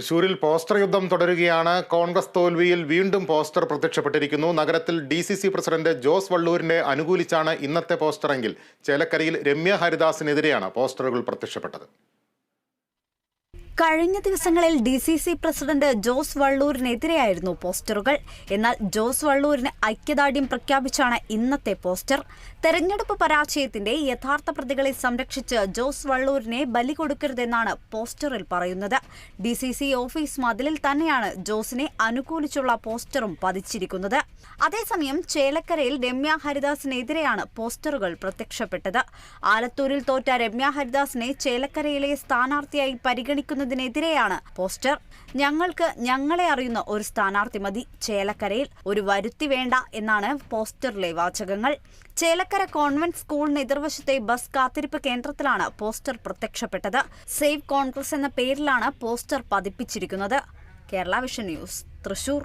തൃശൂരിൽ പോസ്റ്റർ യുദ്ധം തുടരുകയാണ്. കോൺഗ്രസ് തോൽവിയിൽ വീണ്ടും പോസ്റ്റർ പ്രത്യക്ഷപ്പെട്ടിരിക്കുന്നു. നഗരത്തിൽ D C C president Jose വള്ളൂരിനെ അനുകൂലിച്ചാണ് ഇന്നത്തെ പോസ്റ്ററെങ്കിൽ. ചേലക്കരയിൽ രമ്യ ഹരിദാസിനെതിരെയാണ് പോസ്റ്ററുകൾ പ്രത്യക്ഷപ്പെട്ടത്. കഴിഞ്ഞ ദിവസങ്ങളിൽ D C C president Jose വള്ളൂരിനെതിരെയായിരുന്നു പോസ്റ്ററുകൾ. എന്നാൽ ജോസ് വള്ളൂരിന് ഐക്യദാർഢ്യം പ്രഖ്യാപിച്ചാണ് ഇന്നത്തെ പോസ്റ്റർ. തെരഞ്ഞെടുപ്പ് പരാജയത്തിന്റെ യഥാർത്ഥ പ്രതികളെ സംരക്ഷിച്ച് ജോസ് വള്ളൂരിനെ ബലി കൊടുക്കരുതെന്നാണ് പോസ്റ്ററിൽ പറയുന്നത്. ഡി സി സി ഓഫീസ് മതിലിൽ തന്നെയാണ് ജോസിനെ അനുകൂലിച്ചുള്ള പോസ്റ്ററും പതിച്ചിരിക്കുന്നത്. അതേസമയം ചേലക്കരയിൽ രമ്യ ഹരിദാസിനെതിരെയാണ് പോസ്റ്ററുകൾ പ്രത്യക്ഷപ്പെട്ടത്. ആലത്തൂരിൽ തോറ്റ രമ്യ ഹരിദാസിനെ ചേലക്കരയിലെ സ്ഥാനാർത്ഥിയായി പരിഗണിക്കുന്നതിനെതിരെയാണ് പോസ്റ്റർ. ഞങ്ങൾക്ക് ഞങ്ങളെ അറിയുന്ന ഒരു സ്ഥാനാർത്ഥി മതി. ചേലക്കരയിൽ ഒരു വരുത്തി വേണ്ട എന്നാണ് പോസ്റ്ററിലെ വാചകങ്ങൾ. ചേലക്കര കോൺവെന്റ് സ്കൂളിന് എതിർവശത്തെ ബസ് കാത്തിരിപ്പ് കേന്ദ്രത്തിലാണ് പോസ്റ്റർ പ്രത്യക്ഷപ്പെട്ടത്. സേവ് കോൺഗ്രസ് എന്ന പേരിലാണ് poster പതിപ്പിച്ചിരിക്കുന്നത്. Kerala vision news Thrissur.